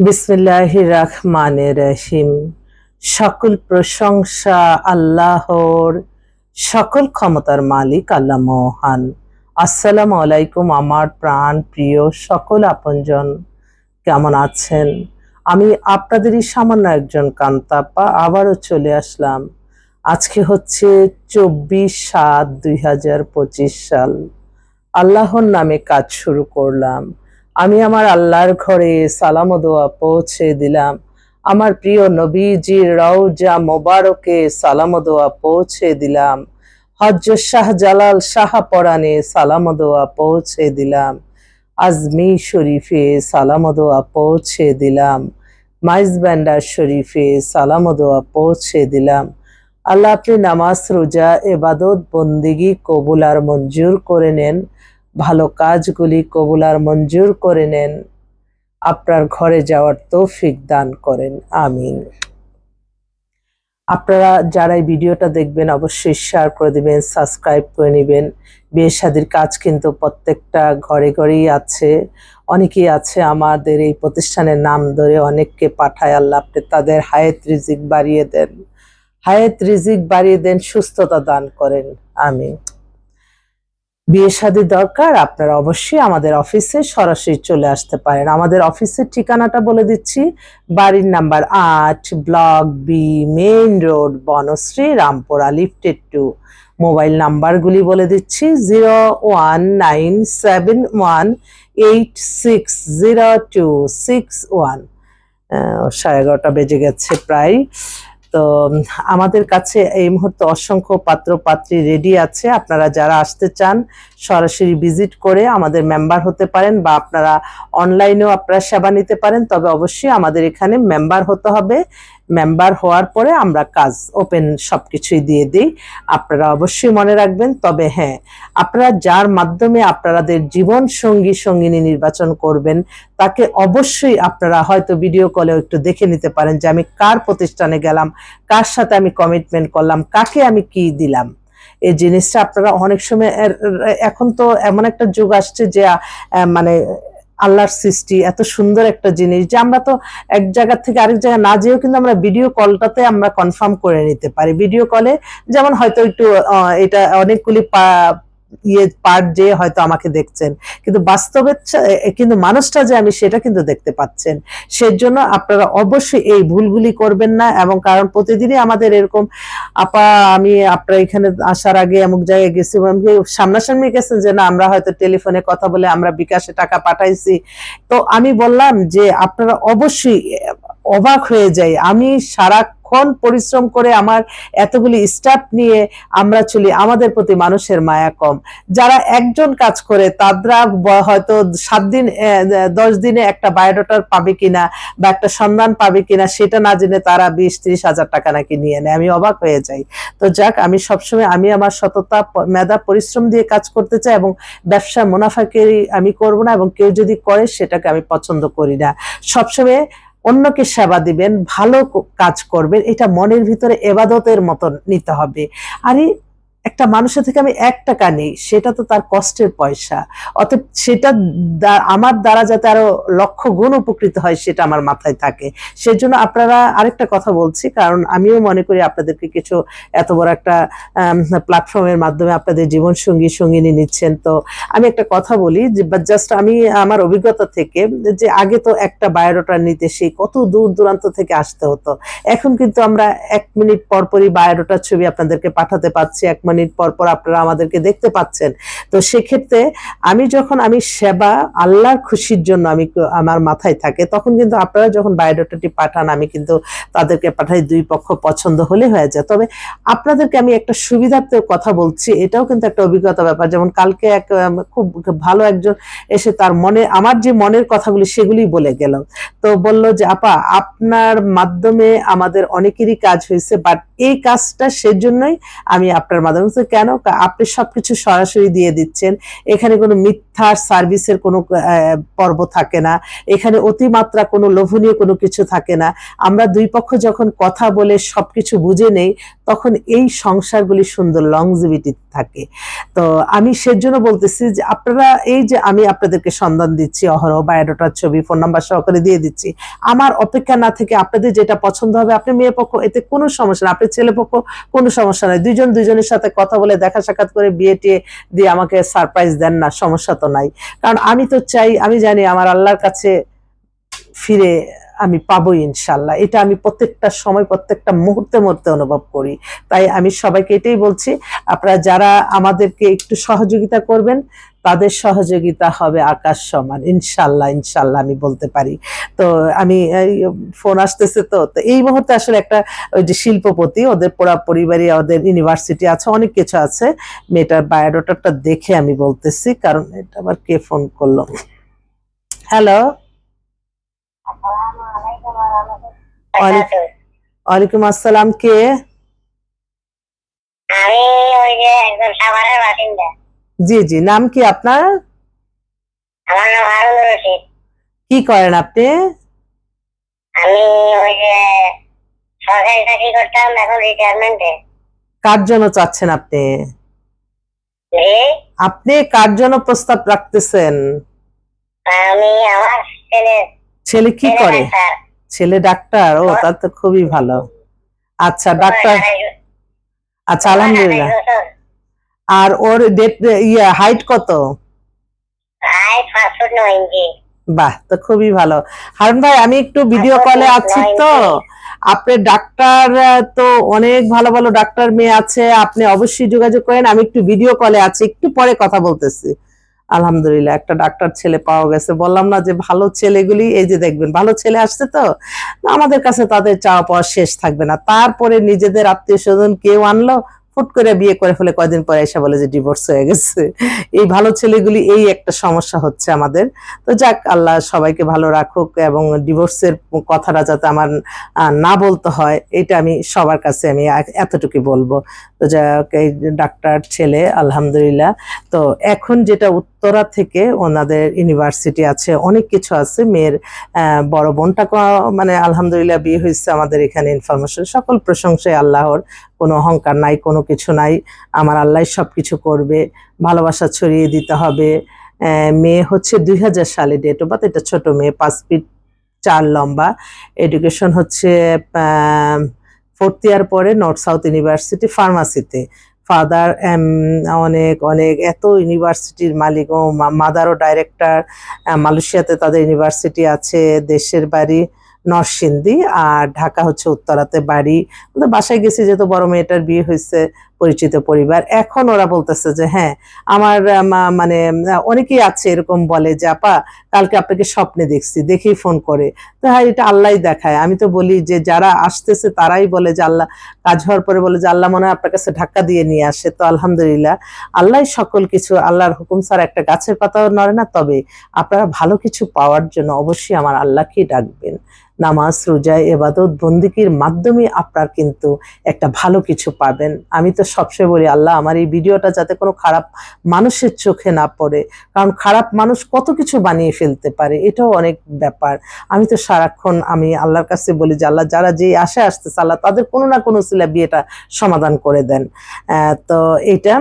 বিসমিল্লাহ রহমানের রহিম। সকল প্রশংসা আল্লাহর, সকল ক্ষমতার মালিক আল্লাহ মহান। আসসালামু আলাইকুম আমার প্রাণ প্রিয় সকল আপনজন। কেমন আছেন? আমি আপনাদেরই সামান্য একজন কান্তাপ্পা আবারও চলে আসলাম। আজকে হচ্ছে চব্বিশ সাত দুই সাল। আল্লাহর নামে কাজ শুরু করলাম। আমার আল্লাহর ঘরে সালাম দোয়া পৌঁছে দিলাম। আমার প্রিয় নবীজির রওজা মোবারকে সালাম দোয়া পৌঁছে দিলাম। হজ্জ শাহ জালাল শাহ পরাণে সালাম দোয়া পৌঁছে দিলাম। আজমি শরীফে সালাম দোয়া পৌঁছে দিলাম। মাইজ ব্যান্ডার শরীফে সালাম দোয়া পৌঁছে দিলাম। আল্লাহ আপনি নামাজ, রোজা, এবাদত, বন্দিগি, কবুল আর মঞ্জুর করে নেন। ভালো কাজগুলি কবুলার মঞ্জুর করে নেন। আপনার ঘরে যাওয়ার তৌফিক দান করেন। আমিন। আপনারা যারা এই ভিডিওটা দেখবেন অবশ্যই শেয়ার করে দিবেন সাবস্ক্রাইব করে নেবেন। বিয়ে শাদির কাজ কিন্তু প্রত্যেকটা ঘরে ঘরেই আছে। অনেকেই আছে আমাদের এই প্রতিষ্ঠানের নাম ধরে অনেককে পাঠায়, আল্লাহ আপনি তাদের হায়াত রিজিক বাড়িয়ে দেন। হায়াত রিজিক বাড়িয়ে দেন, সুস্থতা দান করেন। আমিন। বিয়ে শাদী দরকার, আপনারা অবশ্যই আমাদের অফিসে সরাসরি চলে আসতে পারেন। আমাদের অফিসের ঠিকানাটা বলে দিচ্ছি। বাড়ির নাম্বার আট, block B, main road, Banasree, Rampura, lifted two. Mobile নাম্বারগুলি বলে দিচ্ছি, zero one nine seven one eight six zero two six one. সাড়ে এগারোটা বেজে গেছে প্রায়। তো আমাদের কাছে এই মুহূর্তে অসংখ্য পাত্র, পাত্রী রেডি আছে। আপনারা যারা আসতে চান, সরাসরি ভিজিট করে আমাদের মেম্বার হতে পারেন বা আপনারা অনলাইনেও আপনারা সেবা নিতে পারেন। তবে অবশ্যই আমাদের এখানে মেম্বার হতে হবে। মেম্বার হওয়ার পরে আমরা কাজ ওপেন সবকিছুই দিয়ে দিই। আপনারা অবশ্যই মনে রাখবেন, তবে হ্যাঁ আপনারা যার মাধ্যমে আপনাদের জীবন সঙ্গী, সঙ্গিনী নির্বাচন করবেন, তাকে অবশ্যই আপনারা হয়তো ভিডিও কলেও একটু দেখে নিতে পারেন যে আমি কার প্রতিষ্ঠানে গেলাম, কার সাথে আমি কমিটমেন্ট করলাম, কাকে আমি কি দিলাম। এই জিনিসটা আপনারা অনেক সময় এখন তো এমন একটা যুগ আসছে যে মানে আল্লাহর সৃষ্টি, এত সুন্দর একটা জিনিস যে আমরা তো এক জায়গা থেকে আরেক জায়গায় না যেয়েও কিন্তু আমরা ভিডিও কলটাতে আমরা কনফার্ম করে নিতে পারি। ভিডিও কলে যেমন হয়তো একটু এটা অনেকগুলি ইয়ে পার্ট যে হয়তো আমাকে দেখছেন। কিন্তু বাস্তবে কিন্তু মানুষটা যে আমি সেটা কিন্তু দেখতে পাচ্ছেন। সেজন্য আপনারা অবশ্যই এই ভুলগুলি করবেন না এবং কারণ প্রতিদিনই আমাদের এরকম, আপা, আমি আপনারা এখানে আসার আগে অমুক জায়গায় গেছি সামনাসামনি গেছেন যে না, আমরা হয়তো টেলিফোনে কথা বলে আমরা বিকাশে টাকা পাঠাইছি। তো আমি বললাম যে আপনারা অবশ্যই অবাক হয়ে যাই। আমি সারাক্ষণ পরিশ্রম করে আমার এতগুলি স্টাফ নিয়ে আমরা চলি, আমাদের প্রতি মানুষের মায়া কম। যারা একজন কাজ করে, তারা হয়তো সাত দিন দশ দিনে একটা বায়োডাটার পাবে কিনা বা একটা সন্ধান পাবে কিনা, সেটা না জেনে তারা বিশ, ত্রিশ হাজার টাকা নাকি নিয়ে নেয়। আমি অবাক হয়ে যাই। তো যাক, আমি সবসময়, আমি আমার সততা মেধা, পরিশ্রম দিয়ে কাজ করতে চাই এবং ব্যবসা মুনাফাকে আমি করব না এবং কেউ যদি করে, সেটাকে আমি পছন্দ করি না। সবসময় অন্যকে সেবা দিবেন ভালো কাজ করবেন এটা মনের ভিতরে এবাদতের মতন নিতে হবে। আরে একটা মানুষের থেকে আমি এক টাকা নেই সেটা তো তার কষ্টের পয়সা। অতএব সেটা আমার দ্বারা যাতে আরও লক্ষ গুণ উপকৃত হয়, সেটা আমার মাথায় থাকে। সেজন্য আপনারা আরেকটা কথা বলছি, কারণ আমিও মনে করি আপনাদেরকে কিছু এত বড় একটা প্ল্যাটফর্মের মাধ্যমে আপনাদের জীবন সঙ্গী, সঙ্গিনী নিচ্ছেন। তো আমি একটা কথা বলি, যে জাস্ট আমি আমার অভিজ্ঞতা থেকে, যে, আগে তো একটা বায়োডাটা নিতে সেই কত দূর দূরান্ত থেকে আসতে হতো। এখন কিন্তু আমরা এক মিনিট পর পরই বায়োডাটার ছবি আপনাদেরকে পাঠাতে পারছি, এক মিনিট পর পর আপনারা আমাদেরকে দেখতে পাচ্ছেন। তো সেক্ষেত্রে আমি যখন, আমি সেবা আল্লাহর খুশির জন্য আমি আমার মাথায় থাকে, তখন কিন্তু আপনারা যখন বায়োডাটাটি পাঠান, আমি কিন্তু তাদেরকে পাঠাই দুই পক্ষ পছন্দ হলে হয়ে যায়। তবে আপনাদেরকে আমি একটা সুবিধার্থে কথা বলছি, এটাও কিন্তু একটা অভিজ্ঞতা ব্যাপার। যেমন কালকে এক খুব ভালো একজন এসে তার মনে, আমার যে মনের কথাগুলি সেগুলি বলে গেল। তো বলল যে, আপা, আপনার মাধ্যমে আমাদের অনেকেরই কাজ হয়েছে বাট এই কাজটা সেজন্যই আমি আপনার মাধ্যমে বলছি, কেন আপনি সবকিছু সরাসরি দিয়ে দিচ্ছেন? এখানে কোনো মিথ্যার সার্ভিসের কোনো পর্ব থাকে না। এখানে অতিমাত্রা কোনো লোভনীয় কোনো কিছু থাকে না। আমরা দুই পক্ষ যখন কথা বলে সবকিছু বুঝে নেই তখন এই সংসারগুলি সুন্দর লংজিভিটি থাকে। তো আমি সেজন্য বলতেছি যে আপনারা এই যে আমি আপনাদেরকে সন্ধান দিচ্ছি, অহরহ বায়োডাটার ছবি, ফোন নাম্বার সহকারে দিয়ে দিচ্ছি, আমার অপেক্ষা না থেকে আপনাদের যেটা পছন্দ হবে, আপনি মেয়ে পক্ষ, এতে কোনো সমস্যা না, আপনি ছেলে পক্ষ, কোনো সমস্যা নাই। দুজন দুজনের সাথে কথা বলে দেখা সাক্ষাৎ করে বিয়ে টিয়ে দিয়ে আমাকে সারপ্রাইজ দেন না, সমস্যা তো নাই। কারণ আমি তো চাই, আমি জানি আমার আল্লাহর কাছে ফিরে আমি পাবো ইনশাল্লাহ। এটা আমি প্রত্যেকটা সময়, প্রত্যেকটা মুহূর্তে মুহূর্তে অনুভব করি। তাই আমি সবাইকে এটাই বলছি, আপনারা যারা আমাদেরকে একটু সহযোগিতা করবেন, তাদের সহযোগিতা হবে আকাশ সমান। ইনশাল্লাহ ইনশাল্লাহ আমি বলতে পারি। তো আমি ফোন আসতেছে তো তো এই মুহূর্তে আসলে একটা ওই যে শিল্পপতি, ওদের পড়া পরিবারই ওদের ইউনিভার্সিটি আছে, অনেক কিছু আছে। মেয়েটার বায়োডাটাটা দেখে আমি বলতেছি, কারণ এটা আবার কে ফোন করল? হ্যালো? ওয়ালাইকুম- আসসালাম কে? আমি ওই যে একজন সাভারের বাসিন্দা। জি জি নাম কি আপনার? আমার নাম হারুন রশিদ। কি করেন আপনি? আমি ওই যে সরকারি চাকরি করতাম এখন রিটায়ারমেন্টে কার জন্য চাচ্ছেন আপনি? আপনি কার জন্য প্রস্তাব রাখতেছেন? আমি আমার ছেলে ছেলে কি করে। ছেলে ডাক্তার? ও তা তো খুবই ভালো। আচ্ছা ডাক্তার আচ্ছা আলহামদুলিল্লাহ। আর ওর ডেট ইয়ে হাইট কত? বাহ তো খুবই ভালো। হারুন ভাই আমি একটু ভিডিও কলে আছি তো। আপনি ডাক্তার তো অনেক ভালো ভালো ডাক্তার মেয়ে আছে। আপনি অবশ্যই যোগাযোগ করেন। আমি একটু ভিডিও কলে আছি। একটু পরে কথা বলতেছি। আলহামদুলিল্লাহ, একটা ডাক্তার ছেলে পাওয়া গেছে। বললাম না যে ভালো ছেলেগুলি, এই যে দেখবেন, ভালো ছেলে আসছে তো? আমাদের কাছে তাদের চাওয়া পাওয়া শেষ থাকবে না। তারপরে নিজেদের আত্মীয় স্বজন কেউ আনলো ফুট করে বিয়ে করে ফেলে কয়দিন পরে এসে বলে যে ডিভোর্স হয়ে গেছে। এই ভালো ছেলেগুলি, এই একটা সমস্যা হচ্ছে আমাদের। তো যাক, আল্লাহ সবাইকে ভালো রাখুক এবং ডিভোর্সের কথাটা যাতে আমার না বলতে হয়, এটা আমি সবার কাছে আমি এতটুকু বলব। তো যাক, এই ডাক্তার ছেলে, আলহামদুলিল্লাহ। তো এখন যেটা উত্তরা থেকে ওনাদের ইউনিভার্সিটি আছে, অনেক কিছু আছে। মেয়ের বড় বোনটা মানে আলহামদুলিল্লাহ বিয়ে হয়েছে আমাদের এখানে ইনফরমেশন সকল প্রশংসায় আল্লাহর। কোনো অহংকার নাই, কোনো কিছু নাই। আমার আল্লাহ সব কিছু করবে, ভালোবাসা ছড়িয়ে দিতে হবে। মেয়ে হচ্ছে দুই হাজার সালে ডেট অফ বার্থ এটা ছোট মেয়ে, পাঁচ ফিট চার লম্বা। এডুকেশন হচ্ছে ফোর্থ ইয়ার পরে নর্থ সাউথ ইউনিভার্সিটি ফার্মাসিতে ফাদার অনেক অনেক, এত ইউনিভার্সিটির মালিক ও মাদারও ডাইরেক্টর মালয়েশিয়াতে তাদের ইউনিভার্সিটি আছে, দেশের বাড়ি। নরসিংদী আর ঢাকা হচ্ছে উত্তরাতে বাড়ি। বাসায় গেছি যেহেতু বড় মেয়েটার বিয়ে হয়েছে পরিচিত পরিবার। এখন ওরা বলতেছে যে হ্যাঁ আমার মানে অনেকেই আছে এরকম বলে যে, আপা, কালকে আপনাকে স্বপ্নে দেখছি, দেখেই ফোন করে। তো হ্যাঁ এটা আল্লাহ দেখায়। আমি তো বলি যে, যারা আসতেছে তারাই বলে যে, আল্লাহ, কাজ হওয়ার পরে বলে যে, আল্লাহ মনে হয় আপনার কাছে ধাক্কা দিয়ে নিয়ে আসে। তো আলহামদুলিল্লাহ আল্লাহ সকল কিছু, আল্লাহর হুকুম ছাড়া একটা গাছের পাতাও নড়ে না। তবে আপনারা ভালো কিছু পাওয়ার জন্য অবশ্যই আমার আল্লাহকেই ডাকবেন। নামাজ, রোজা, এবাদত বন্দিকির মাধ্যমে আপনার কিন্তু একটা ভালো কিছু পাবেন। আমি তো সবসময় বলি, আল্লাহ, আমার এই ভিডিওটা যাতে কোনো খারাপ মানুষের চোখে না পড়ে, কারণ খারাপ মানুষ কত কিছু বানিয়ে ফেলতে পারে, এটাও অনেক ব্যাপার। আমি তো সারাক্ষণ আমি আল্লাহর কাছে বলি যে, আল্লাহ, যারা যে আশে আসতেছে, আল্লাহ তাদের কোনো না কোনো সিলা বিয়েটা সমাধান করে দেন। তো এটা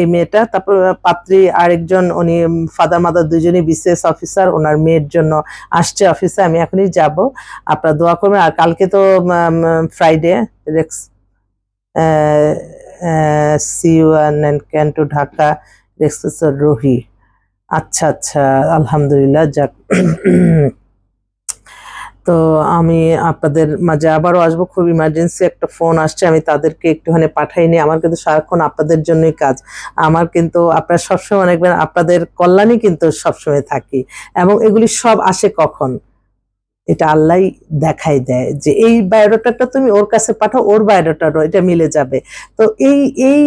এই মেয়েটা, তারপর পাত্রী আরেকজন, উনি ফাদার মাদার দুজনই বিসিএস অফিসার ওনার মেয়ের জন্য আসছে অফিসে আমি এখনই যাব। আপনারা দোয়া করবেন, আর কালকে তো Friday Rex see you and can to Dhaka এক্সপ্রেসর রোহি। আচ্ছা আচ্ছা আলহামদুলিল্লাহ, যাক। তো আমি আপনাদের মাঝে আবারও আসব, খুব ইমার্জেন্সি একটা ফোন আসছে, আমি তাদেরকে একটুখানি পাঠাই নি আমার কিন্তু সারাক্ষণ আপনাদের জন্যই কাজ। আমার কিন্তু আপনারা সবসময় দেখবেন আপনাদের কল্যাণই কিন্তু সবসময় থাকি। এবং এগুলি সব আসে কখন? এটা আল্লাহ দেখাই দেয় যে এই বায়োডাটাটা তুমি ওর কাছে পাঠাও, ওর বায়োডাটারও এটা মিলে যাবে। তো এই এই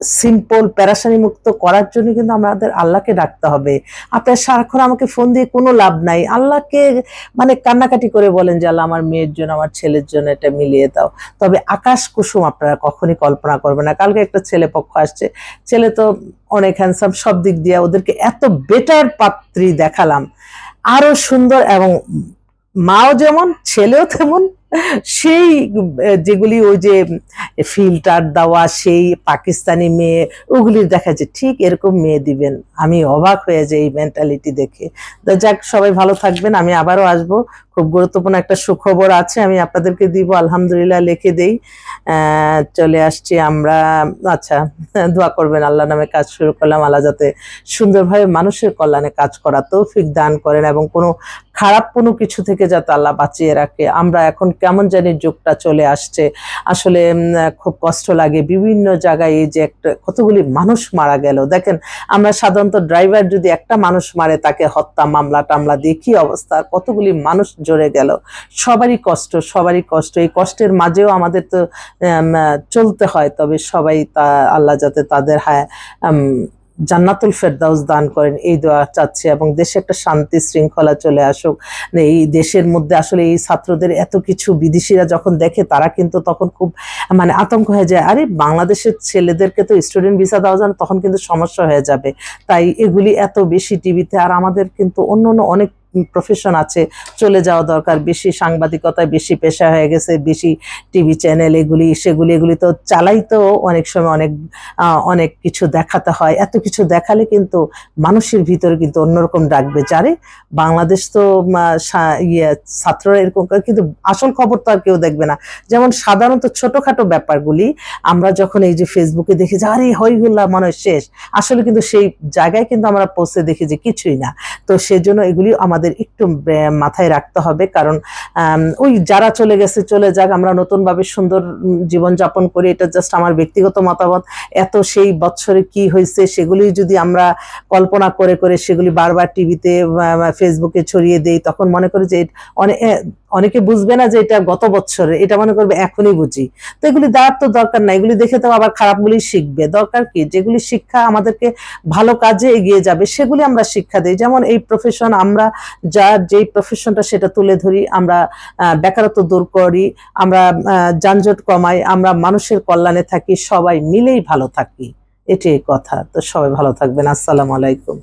সিম্পল প্যারাসানি মুক্ত করার জন্য কিন্তু আমাদের আল্লাহকে ডাকতে হবে। আপনার সারাক্ষণ আমাকে ফোন দিয়ে কোনো লাভ নাই। আল্লাহকে মানে কান্নাকাটি করে বলেন যে, আল্লাহ, আমার মেয়ের জন্য, আমার ছেলের জন্য এটা মিলিয়ে দাও। তবে আকাশ কুসুম আপনারা কখনই কল্পনা করবেন না। কালকে একটা ছেলে পক্ষ আসছে। ছেলে তো অনেক হ্যান্ডসাম সব দিক দিয়ে ওদেরকে এত বেটার পাত্রী দেখালাম। আরও সুন্দর এবং মাও যেমন ছেলেও তেমন সেই যেগুলি ওই যে ফিল্টার দেওয়া, সেই পাকিস্তানি মেয়ে, ওগুলি দেখা যায় ঠিক এরকম মেয়ে দিবেন। আমি অবাক হয়ে যাই এই মেন্টালিটি দেখে। যাক, সবাই ভালো থাকবেন, আমি আবারও আসব। খুব গুরুত্বপূর্ণ একটা সুখবর আছে, আমি আপনাদেরকে দিব, আলহামদুলিল্লাহ লিখে দেই। চলে আসছি আমরা আচ্ছা দোয়া করবেন আল্লাহ নামে কাজ শুরু করলাম, আল্লাহ যাতে সুন্দরভাবে মানুষের কল্যাণে কাজ করা তৌফিক দান করেন এবং কোনো খারাপ কোনো কিছু থেকে যাতে আল্লাহ বাঁচিয়ে রাখে। আমরা এখন কেমন জানি যুগটা চলে আসছে। আসলে খুব কষ্ট লাগে। বিভিন্ন জায়গায় এই যে একটা কতগুলি মানুষ মারা গেল। দেখেন, আমরা সাধারণত ড্রাইভার যদি একটা মানুষ মারে, তাকে হত্যা, মামলা টামলা দিয়ে অবস্থা? কতগুলি মানুষ জড়ে গেল। সবারই কষ্ট সবারই কষ্ট। এই কষ্টের মাঝেও আমাদের তো চলতে হয়। তবে সবাই তা, আল্লাহ যাতে তাদের হ্যাঁ জান্নাতুল ফেরদাউস দান করেন। এই দোয়া চাচ্ছে এবং দেশে একটা শান্তি শৃঙ্খলা চলে আসুক। এই দেশের মধ্যে আসলে এই ছাত্রদের এত কিছু বিদেশিরা যখন দেখে, তারা কিন্তু তখন খুব মানে আতঙ্ক হয়ে যায়। আরে, বাংলাদেশের ছেলেদেরকে তো স্টুডেন্ট ভিসা দেওয়া যায় তখন কিন্তু সমস্যা হয়ে যাবে। তাই এগুলি এত বেশি টিভিতে, আর আমাদের কিন্তু অন্য অন্য অনেক প্রফেশন আছে, চলে যাওয়া দরকার। বেশি সাংবাদিকতায় বেশি পেশা হয়ে গেছে, বেশি টিভি চ্যানেল এগুলি, সেগুলি, এগুলি তো চালাই তো অনেক সময় অনেক অনেক কিছু দেখাতে হয়। এত কিছু দেখালে কিন্তু মানুষের ভিতরে কিন্তু অন্যরকম ডাকবে যারে বাংলাদেশ তো ইয়ে ছাত্ররা এরকম কিন্তু আসল খবর তো আর কেউ দেখবে না। যেমন সাধারণত ছোটোখাটো ব্যাপারগুলি, আমরা যখন এই যে ফেসবুকে দেখি যে, আরে হই হুল্লা মনে হয় শেষ। আসলে কিন্তু সেই জায়গায় কিন্তু আমরা পৌঁছে দেখি যে, কিছুই না। তো সেজন্য এগুলি আমাদের একটু মাথায় রাখতে হবে। কারণ ওই যারা চলে গেছে, চলে যাক, আমরা নতুনভাবে সুন্দর জীবনযাপন করি, এটা জাস্ট আমার ব্যক্তিগত মতামত। এত সেই বছরে কি হয়েছে, সেগুলি যদি আমরা কল্পনা করে করে সেগুলি বারবার টিভিতে ফেসবুকে ছড়িয়ে দেই, তখন মনে করি যে অনেক অনেকে বুঝবে না যে এটা গত বছরে, এটা মনে করবে এখনই বুঝি। তো এগুলি দেওয়ার তো দরকার না এগুলি দেখে তো আবার খারাপগুলি শিখবে। দরকার কি? যেগুলি শিক্ষা আমাদেরকে ভালো কাজে এগিয়ে যাবে, সেগুলি আমরা শিক্ষা দিই। যেমন এই প্রফেশন আমরা যার যেই প্রফেশনটা সেটা তুলে ধরি, আমরা বেকারত্ব দূর করি, আমরা যানজট কমাই, আমরা মানুষের কল্যাণে থাকি, সবাই মিলেই ভালো থাকি। এটাই কথা। তো সবাই ভালো থাকবেন। আসসালামু আলাইকুম।